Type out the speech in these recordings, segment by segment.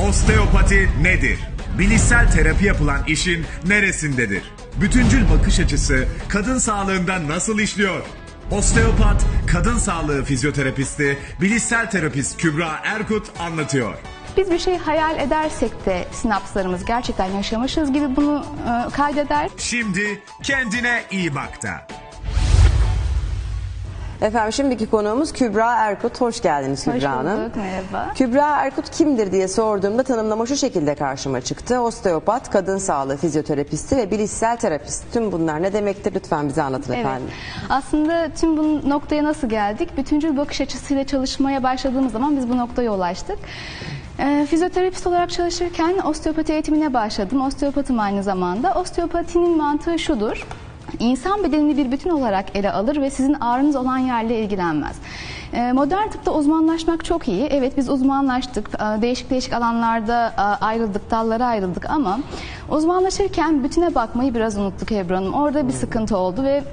Osteopati nedir? Bilişsel terapi yapılan işin neresindedir? Bütüncül bakış açısı kadın sağlığında nasıl işliyor? Osteopat, kadın sağlığı fizyoterapisti, bilişsel terapist Kübra Erkut anlatıyor. Biz bir şey hayal edersek de sinapslarımız gerçekten yaşamışız gibi bunu e, kaydeder. Şimdi kendine iyi bak da. Efendim şimdiki konuğumuz Kübra Erkut. Hoş geldiniz Kübra Hoş Hanım. bulduk, merhaba. Kübra Erkut kimdir diye sorduğumda tanımlama şu şekilde karşıma çıktı. Osteopat, kadın sağlığı fizyoterapisti ve bilişsel terapist. Tüm bunlar ne demektir lütfen bize anlatın Evet. efendim. Aslında tüm bu noktaya nasıl geldik? Bütüncül bakış açısıyla çalışmaya başladığımız zaman biz bu noktaya ulaştık. Ee, fizyoterapist olarak çalışırken osteopati eğitimine başladım. Osteopatım aynı zamanda. Osteopatinin mantığı şudur. İnsan bedenini bir bütün olarak ele alır ve sizin ağrınız olan yerle ilgilenmez. Ee, Modern tıpta uzmanlaşmak çok iyi. Evet biz uzmanlaştık. Ee, Değişik değişik alanlarda e, ayrıldık, dallara ayrıldık ama uzmanlaşırken bütüne bakmayı biraz unuttuk Ebru Hanım. Orada bir sıkıntı oldu ve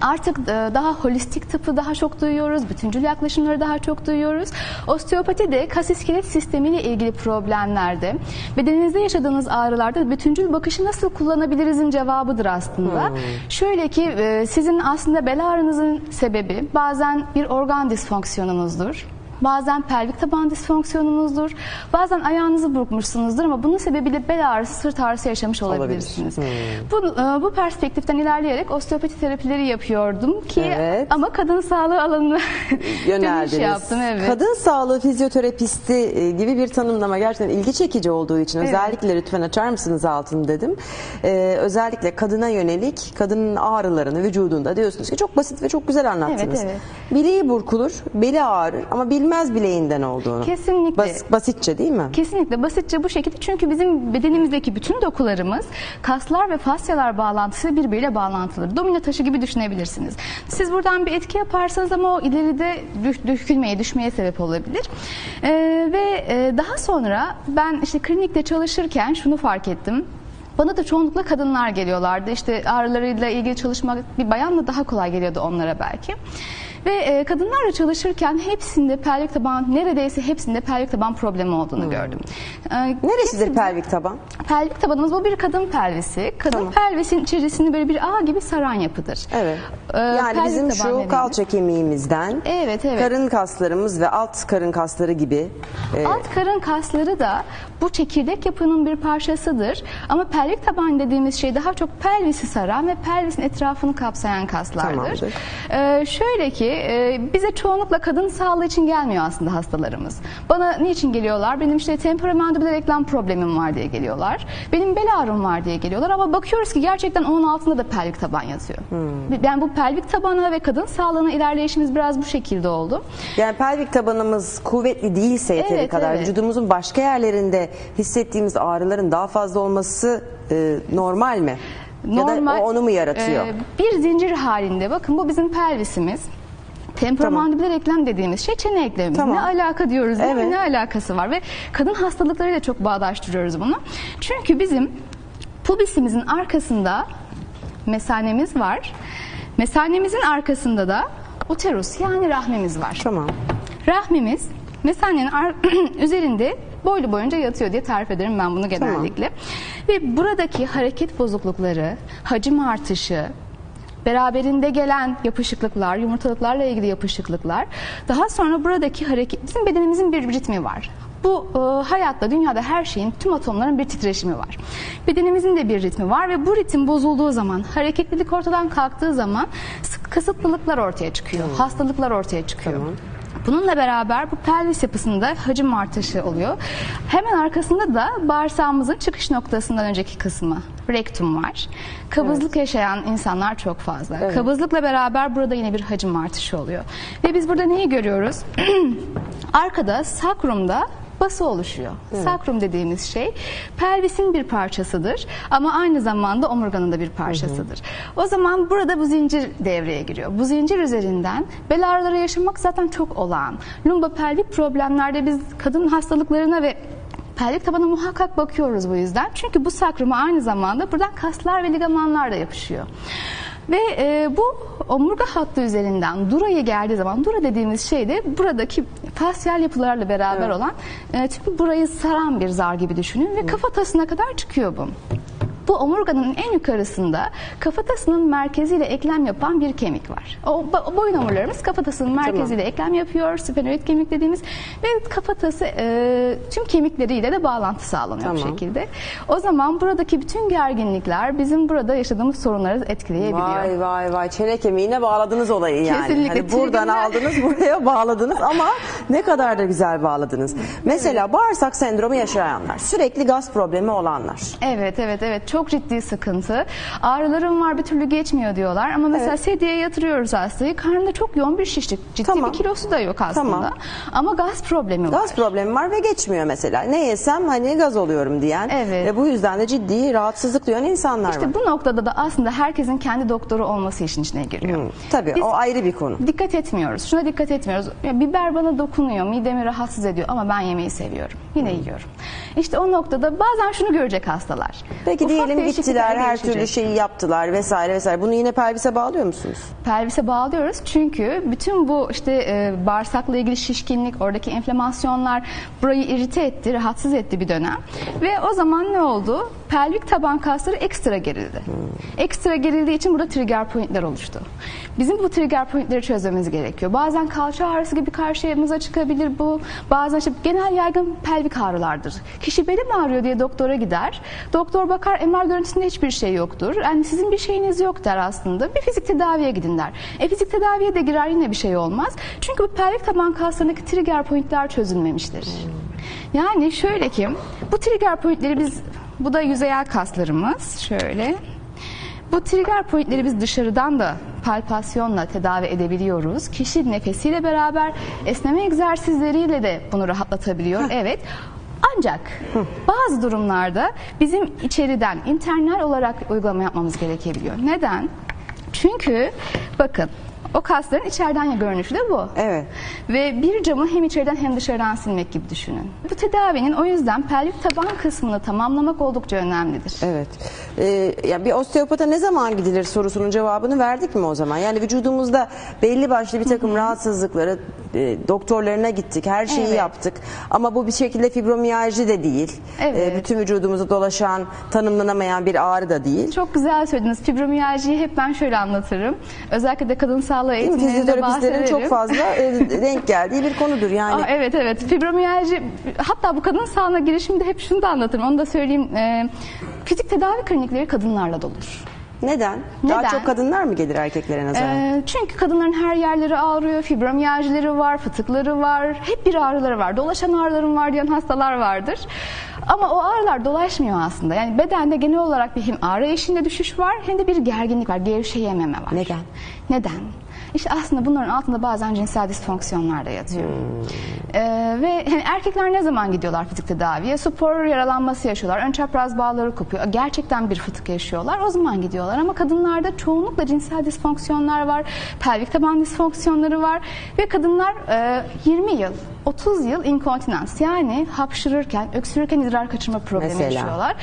Artık e, daha holistik tıpı daha çok duyuyoruz, bütüncül yaklaşımları daha çok duyuyoruz. Osteopati de kas iskelet sistemiyle ilgili problemlerde, bedeninizde yaşadığınız ağrılarda bütüncül bakışı nasıl kullanabilirizin cevabıdır aslında. Şöyle ki e, sizin aslında bel ağrınızın sebebi bazen bir organ disfonksiyonunuzdur. Bazen pelvik taban disfonksiyonunuzdur. Bazen ayağınızı burkmuşsunuzdur ama bunun sebebiyle bel ağrısı, sırt ağrısı yaşamış olabilirsiniz. Bu, e, bu perspektiften ilerleyerek osteopati terapileri yapıyordum ki Evet. ama kadın sağlığı alanına Yöneldiniz. yaptım. Evet. Kadın sağlığı fizyoterapisti e, gibi bir tanımlama gerçekten ilgi çekici olduğu için Evet. özellikle lütfen açar mısınız altını dedim. Ee, özellikle kadına yönelik kadının ağrılarını vücudunda diyorsunuz ki çok basit ve çok güzel anlattınız. Evet, Bileği burkulur, beli ağrır ama bilmez bileğinden olduğunu. Kesinlikle. Bas- basitçe değil mi? Kesinlikle basitçe bu şekilde çünkü bizim bedenimizdeki bütün dokularımız kaslar ve fasyalar bağlantısı birbiriyle bağlantılı. Domino taşı gibi düşünebilirsiniz. Siz buradan bir etki yaparsanız ama o ileride düş- dökülmeye, düşmeye sebep olabilir. Ee, ve e, daha sonra ben işte klinikte çalışırken şunu fark ettim. Bana da çoğunlukla kadınlar geliyorlardı. İşte ağrılarıyla ilgili çalışmak bir bayanla daha kolay geliyordu onlara belki. Ve e, kadınlarla çalışırken hepsinde pelvik taban, neredeyse hepsinde pelvik taban problemi olduğunu gördüm. E, Neresidir hepsi- pelvik taban? Pelvik tabanımız bu bir kadın pelvisi. Kadın Tamam. pelvisin içerisinde böyle bir ağ gibi saran yapıdır. Evet. Ee, yani bizim şu dediğimiz- kalça kemiğimizden Evet, evet. karın kaslarımız ve alt karın kasları gibi e, Alt karın kasları da bu çekirdek yapının bir parçasıdır. Ama pelvik taban dediğimiz şey daha çok pelvisi saran ve pelvisin etrafını kapsayan kaslardır. Tamamdır. Ee, şöyle ki e, bize çoğunlukla kadın sağlığı için gelmiyor aslında hastalarımız. Bana niçin geliyorlar? Benim işte temperamandibular reklam problemim var diye geliyorlar. Benim bel ağrım var diye geliyorlar ama bakıyoruz ki gerçekten onun altında da pelvik taban yazıyor. Hmm. Yani bu pelvik tabana ve kadın sağlığına ilerleyişimiz biraz bu şekilde oldu. Yani pelvik tabanımız kuvvetli değilse yeteri Evet, kadar evet. vücudumuzun başka yerlerinde hissettiğimiz ağrıların daha fazla olması e, normal mi? ya da o onu mu yaratıyor? e, bir zincir halinde bakın bu bizim pelvisimiz. Temporomandibular eklem dediğimiz şey çene eklemimiz. Tamam. Ne alaka diyoruz değil? Evet. Ne alakası var? Ve kadın hastalıklarıyla çok bağdaştırıyoruz bunu. Çünkü bizim pubisimizin arkasında mesanemiz var. Mesanemizin arkasında da uterus yani rahmimiz var. Tamam. Rahmimiz mesanenin üzerinde boylu boyunca yatıyor diye tarif ederim ben bunu genellikle. Ve buradaki hareket bozuklukları, hacim artışı, beraberinde gelen yapışıklıklar, yumurtalıklarla ilgili yapışıklıklar, daha sonra buradaki hareket, bizim bedenimizin bir ritmi var. Bu e, hayatta, dünyada her şeyin, tüm atomların bir titreşimi var. Bedenimizin de bir ritmi var ve bu ritim bozulduğu zaman, hareketlilik ortadan kalktığı zaman kısıtlılıklar ortaya çıkıyor, hastalıklar ortaya çıkıyor. Tamam. Bununla beraber bu pelvis yapısında hacim artışı oluyor. Hemen arkasında da bağırsağımızın çıkış noktasından önceki kısmı rektum var. Kabızlık yaşayan insanlar çok fazla. Evet. Kabızlıkla beraber burada yine bir hacim artışı oluyor. Ve biz burada neyi görüyoruz? Arkada sakrumda bası oluşuyor. Sakrum dediğimiz şey pelvisin bir parçasıdır ama aynı zamanda omurganın da bir parçasıdır. O zaman burada bu zincir devreye giriyor. Bu zincir üzerinden bel ağrıları yaşamak zaten çok olağan. Lumbopelvik problemlerde biz kadın hastalıklarına ve pelvik tabana muhakkak bakıyoruz bu yüzden. Çünkü bu sakruma aynı zamanda buradan kaslar ve ligamanlar da yapışıyor. Ve e, bu omurga hattı üzerinden duraya geldiği zaman dura dediğimiz şey de buradaki fasyal yapılarla beraber Evet. olan e, tüm burayı saran bir zar gibi düşünün ve kafatasına kadar çıkıyor bu. Bu omurganın en yukarısında kafatasının merkeziyle eklem yapan bir kemik var. O, boyun omurlarımız kafatasının merkeziyle eklem yapıyor. Sphenoid kemik dediğimiz ve kafatası e, tüm kemikleriyle de bağlantı sağlanıyor bu Tamam. şekilde. O zaman buradaki bütün gerginlikler bizim burada yaşadığımız sorunları etkileyebiliyor. Vay vay vay çene kemiğine bağladınız olayı yani. Kesinlikle. Hani buradan aldınız buraya bağladınız ama ne kadar da güzel bağladınız. Mesela bağırsak sendromu yaşayanlar, sürekli gaz problemi olanlar. Evet evet evet çok ciddi sıkıntı. Ağrılarım var bir türlü geçmiyor diyorlar ama mesela Evet. sedyeye yatırıyoruz hastayı. Karnında çok yoğun bir şişlik. Ciddi Tamam. bir kilosu da yok aslında. Tamam. Ama gaz problemi var. Gaz problemi var ve geçmiyor mesela. Ne yesem hani gaz oluyorum diyen Evet. ve bu yüzden de ciddi rahatsızlık duyan insanlar var. İşte bu noktada da aslında herkesin kendi doktoru olması işin içine giriyor. Hı, Tabii Biz o ayrı bir konu. dikkat etmiyoruz. Şuna dikkat etmiyoruz. Ya biber bana dokunuyor, midemi rahatsız ediyor ama ben yemeği seviyorum. Yine yiyorum. İşte o noktada bazen şunu görecek hastalar. Peki Ufak diyelim gittiler her gelişecek. türlü şeyi yaptılar vesaire vesaire. Bunu yine pelvise bağlıyor musunuz? Pelvise bağlıyoruz çünkü bütün bu işte e, bağırsakla ilgili şişkinlik, oradaki enflamasyonlar burayı irite etti, rahatsız etti bir dönem. Ve o zaman ne oldu? Pelvik taban kasları ekstra gerildi. Ekstra gerildiği için burada trigger pointler oluştu. Bizim bu trigger pointleri çözmemiz gerekiyor. Bazen kalça ağrısı gibi karşımıza çıkabilir bu. Bazen işte genel yaygın pelvik ağrılardır. Kişi belim ağrıyor diye doktora gider. Doktor bakar MR görüntüsünde hiçbir şey yoktur. Yani sizin bir şeyiniz yok der aslında. Bir fizik tedaviye gidin der. E fizik tedaviye de girer yine bir şey olmaz. Çünkü bu pelvik taban kaslarındaki trigger pointler çözülmemiştir. Yani şöyle ki bu trigger pointleri biz bu da yüzeyel kaslarımız şöyle. Bu trigger pointleri biz dışarıdan da palpasyonla tedavi edebiliyoruz. Kişi nefesiyle beraber esneme egzersizleriyle de bunu rahatlatabiliyor. Evet. Ancak bazı durumlarda bizim içeriden internal olarak uygulama yapmamız gerekebiliyor. Neden? Çünkü bakın o kasların içeriden görünüşü de bu. Evet. Ve bir camı hem içeriden hem dışarıdan silmek gibi düşünün. Bu tedavinin o yüzden pelvik taban kısmını tamamlamak oldukça önemlidir. Evet. Ee, ya bir osteopata ne zaman gidilir sorusunun cevabını verdik mi o zaman? Yani vücudumuzda belli başlı bir takım rahatsızlıkları e, doktorlarına gittik, her şeyi Evet. yaptık. Ama bu bir şekilde fibromiyalji de değil. Evet. Ee, bütün vücudumuzu dolaşan, tanımlanamayan bir ağrı da değil. Çok güzel söylediniz. Fibromiyaljiyi hep ben şöyle anlatırım. Özellikle de kadın sağlığı eğitimlerinde bahsederim. çok fazla e, denk geldiği bir konudur yani. Aa, evet evet fibromiyalji hatta bu kadın sağlığına girişimde hep şunu da anlatırım onu da söyleyeyim Ee, fizik tedavi klinikleri kadınlarla doludur. Neden? Daha Neden? çok kadınlar mı gelir erkeklere nazaran? Ee, çünkü kadınların her yerleri ağrıyor, fibromiyaljileri var, fıtıkları var, hep bir ağrıları var. Dolaşan ağrılarım var diyen hastalar vardır. Ama o ağrılar dolaşmıyor aslında. Yani bedende genel olarak bir hem ağrı eşiğinde düşüş var hem de bir gerginlik var, gevşeyememe var. Neden? Neden? İşte aslında bunların altında bazen cinsel disfonksiyonlar da yatıyor. Ee, ve hani erkekler ne zaman gidiyorlar fizik tedaviye? Spor yaralanması yaşıyorlar. Ön çapraz bağları kopuyor. Gerçekten bir fıtık yaşıyorlar. O zaman gidiyorlar. Ama kadınlarda çoğunlukla cinsel disfonksiyonlar var. Pelvik taban disfonksiyonları var. Ve kadınlar e, 20 yıl, 30 yıl inkontinans yani hapşırırken, öksürürken idrar kaçırma problemi Mesela. yaşıyorlar.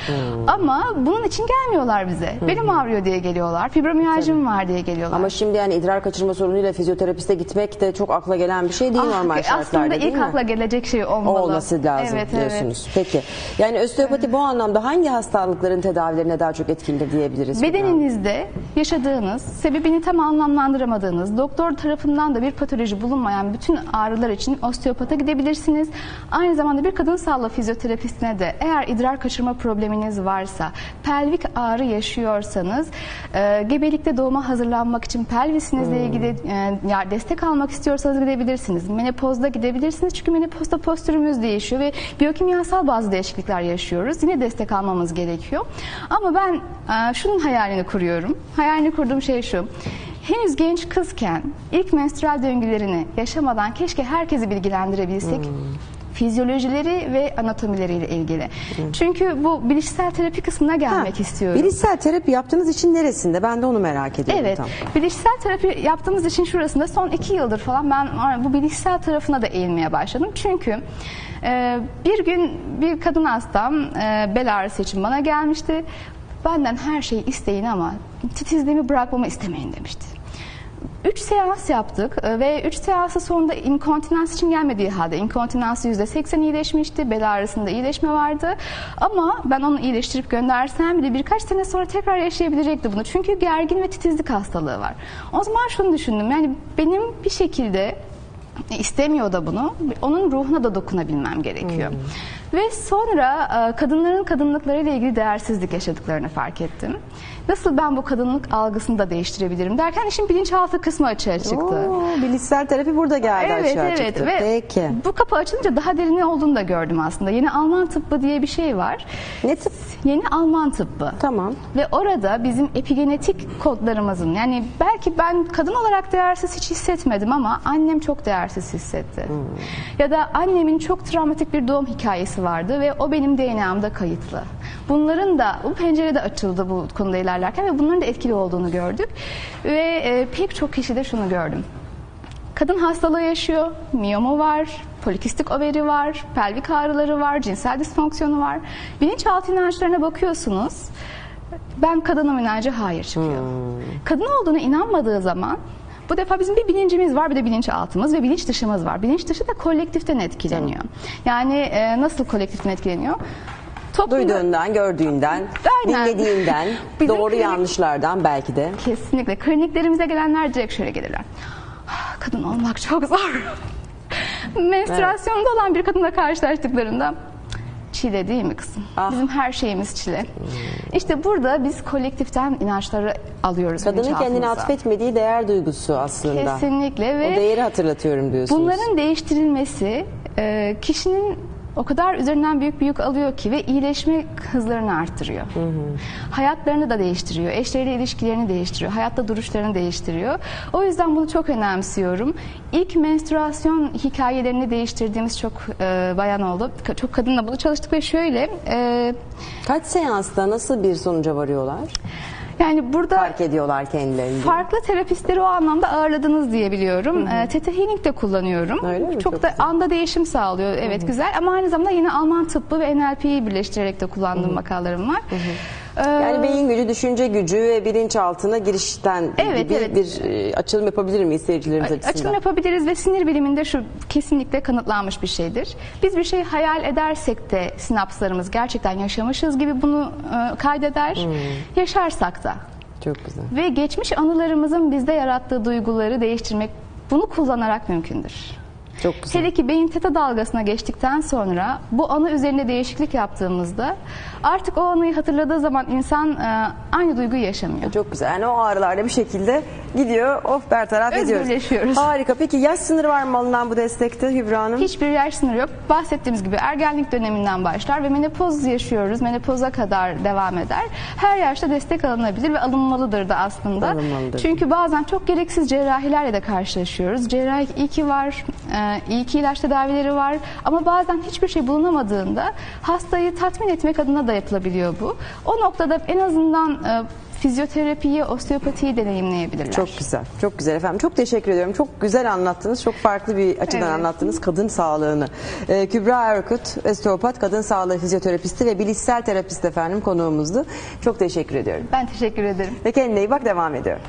Ama bunun için gelmiyorlar bize. Belim ağrıyor diye geliyorlar. Fibromiyajım var diye geliyorlar. Ama şimdi yani idrar kaçırma sorunuyla fizyoterapiste gitmek de çok akla gelen bir şey değil Ah, normal şartlarda Aslında değil ilk mi? akla gelecek şey olmalı. O olması lazım evet, diyorsunuz. Evet. Peki. Yani osteopati bu anlamda hangi hastalıkların tedavilerine daha çok etkilidir diyebiliriz? Bedeninizde yaşadığınız, sebebini tam anlamlandıramadığınız, doktor tarafından da bir patoloji bulunmayan bütün ağrılar için osteopata gidebilirsiniz. Aynı zamanda bir kadın sağlığı fizyoterapistine de eğer idrar kaçırma probleminiz varsa, pelvik ağrı yaşıyorsanız, e, gebelikte doğuma hazırlanmak için pelvisinizle ilgili e, ya destek almak istiyorsanız gidebilirsiniz. Menopozda gidebilirsiniz çünkü menopozda postürümüz değişiyor ve biyokimyasal bazı değişiklikler yaşıyoruz. Yine destek almamız gerekiyor. Ama ben e, şunun hayalini kuruyorum. Hayalini kurduğum şey şu. Henüz genç kızken ilk menstrual döngülerini yaşamadan keşke herkesi bilgilendirebilsek. Fizyolojileri ve anatomileriyle ilgili. Çünkü bu bilişsel terapi kısmına gelmek Ha, istiyorum. Bilişsel terapi yaptığınız için neresinde? Ben de onu merak ediyorum. Evet. tam. Bilişsel terapi yaptığımız için şurasında son iki yıldır falan ben bu bilişsel tarafına da eğilmeye başladım. Çünkü e, bir gün bir kadın hastam e, bel ağrısı için bana gelmişti. benden her şeyi isteyin ama titizliğimi bırakmamı istemeyin demişti. Üç seans yaptık e, ve üç seansı sonunda inkontinans için gelmediği halde inkontinansı %80 iyileşmişti. Bel ağrısında iyileşme vardı. Ama ben onu iyileştirip göndersem bile birkaç sene sonra tekrar yaşayabilecekti bunu. Çünkü gergin ve titizlik hastalığı var. O zaman şunu düşündüm. Yani benim bir şekilde istemiyor da bunu. Onun ruhuna da dokunabilmem gerekiyor. Ve sonra e, kadınların kadınlıklarıyla ilgili değersizlik yaşadıklarını fark ettim. Nasıl ben bu kadınlık algısını da değiştirebilirim derken işin bilinçaltı kısmı açığa çıktı. Oo, bilişsel terapi burada geldi Evet aşağı evet çıktı. ve Peki. bu kapı açılınca daha derin olduğunu da gördüm aslında. Yeni Alman tıbbı diye bir şey var. Ne tıp? Yeni Alman tıbbı. Tamam. Ve orada bizim epigenetik kodlarımızın yani belki ben kadın olarak değersiz hiç hissetmedim ama annem çok değersiz hissetti. Ya da annemin çok travmatik bir doğum hikayesi vardı ve o benim DNA'mda kayıtlı. Bunların da bu pencerede açıldı bu konuda ilerlerken ve bunların da etkili olduğunu gördük. Ve e, pek çok kişide şunu gördüm. Kadın hastalığı yaşıyor, miyomu var, polikistik overi var, pelvik ağrıları var, cinsel disfonksiyonu var. Bilinçaltı inançlarına bakıyorsunuz. Ben kadınım inancı hayır çıkıyor. Kadın olduğuna inanmadığı zaman bu defa bizim bir bilincimiz var bir de bilinçaltımız ve bilinç dışımız var. Bilinç dışı da kolektiften etkileniyor. Yani e, nasıl kolektiften etkileniyor? Toplumda- Duyduğundan, gördüğünden, Aynen. dinlediğinden, doğru klinik- yanlışlardan belki de. Kesinlikle. Kliniklerimize gelenler direkt şöyle gelirler. "Ah, Kadın olmak çok zor. Menstruasyonda olan bir kadınla karşılaştıklarında çile değil mi kızım? Ah. Bizim her şeyimiz çile. İşte burada biz kolektiften inançları alıyoruz. Kadının kendine atfetmediği değer duygusu aslında. Kesinlikle O ve değeri hatırlatıyorum diyorsunuz. bunların değiştirilmesi e, kişinin o kadar üzerinden büyük bir yük alıyor ki ve iyileşme hızlarını arttırıyor. Hayatlarını da değiştiriyor. Eşleriyle ilişkilerini değiştiriyor. Hayatta duruşlarını değiştiriyor. O yüzden bunu çok önemsiyorum. İlk menstruasyon hikayelerini değiştirdiğimiz çok e, bayan oldu. Çok kadınla bunu çalıştık ve şöyle e, Kaç seansta nasıl bir sonuca varıyorlar? Yani burada Fark ediyorlar kendilerini. Farklı terapistleri o anlamda ağırladınız diye biliyorum. Ee, Theta Healing de kullanıyorum. Öyle mi? Çok, Çok da güzel. anda değişim sağlıyor. Evet güzel ama aynı zamanda yine Alman tıbbı ve NLP'yi birleştirerek de kullandığım vakalarım var. Ee, Yani beyin gücü, düşünce gücü ve bilinçaltına girişten Evet, gibi evet. bir açılım yapabilir miyiz seyircilerimiz açısından? Açılım yapabiliriz ve sinir biliminde şu kesinlikle kanıtlanmış bir şeydir. Biz bir şey hayal edersek de sinapslarımız gerçekten yaşamışız gibi bunu e, kaydeder. Hmm. Yaşarsak da. Çok güzel. Ve geçmiş anılarımızın bizde yarattığı duyguları değiştirmek bunu kullanarak mümkündür. Çok güzel. Hele ki beyin teta dalgasına geçtikten sonra bu anı üzerinde değişiklik yaptığımızda artık o anıyı hatırladığı zaman insan e, aynı duyguyu yaşamıyor. Çok güzel. Yani o ağrılar da bir şekilde gidiyor. Of bertaraf ediyoruz. Özgürleşiyoruz. Harika. Peki yaş sınırı var mı alınan bu destekte Hübra Hanım? Hiçbir yaş sınırı yok. Bahsettiğimiz gibi ergenlik döneminden başlar ve menopoz yaşıyoruz. Menopoza kadar devam eder. Her yaşta destek alınabilir ve alınmalıdır da aslında. Alınmalıdır. Çünkü bazen çok gereksiz cerrahilerle de karşılaşıyoruz. Cerrahi iyi ki var, e, iyi ki ilaç tedavileri var ama bazen hiçbir şey bulunamadığında hastayı tatmin etmek adına da yapılabiliyor bu. O noktada en azından e, fizyoterapiyi, osteopatiyi deneyimleyebilirler. Çok güzel. Çok güzel efendim. Çok teşekkür ediyorum. Çok güzel anlattınız. Çok farklı bir açıdan Evet. anlattınız kadın sağlığını. Ee, Kübra Erkut, osteopat, kadın sağlığı fizyoterapisti ve bilişsel terapist efendim konuğumuzdu. Çok teşekkür ediyorum. Ben teşekkür ederim. Ve kendine iyi bak devam ediyorum.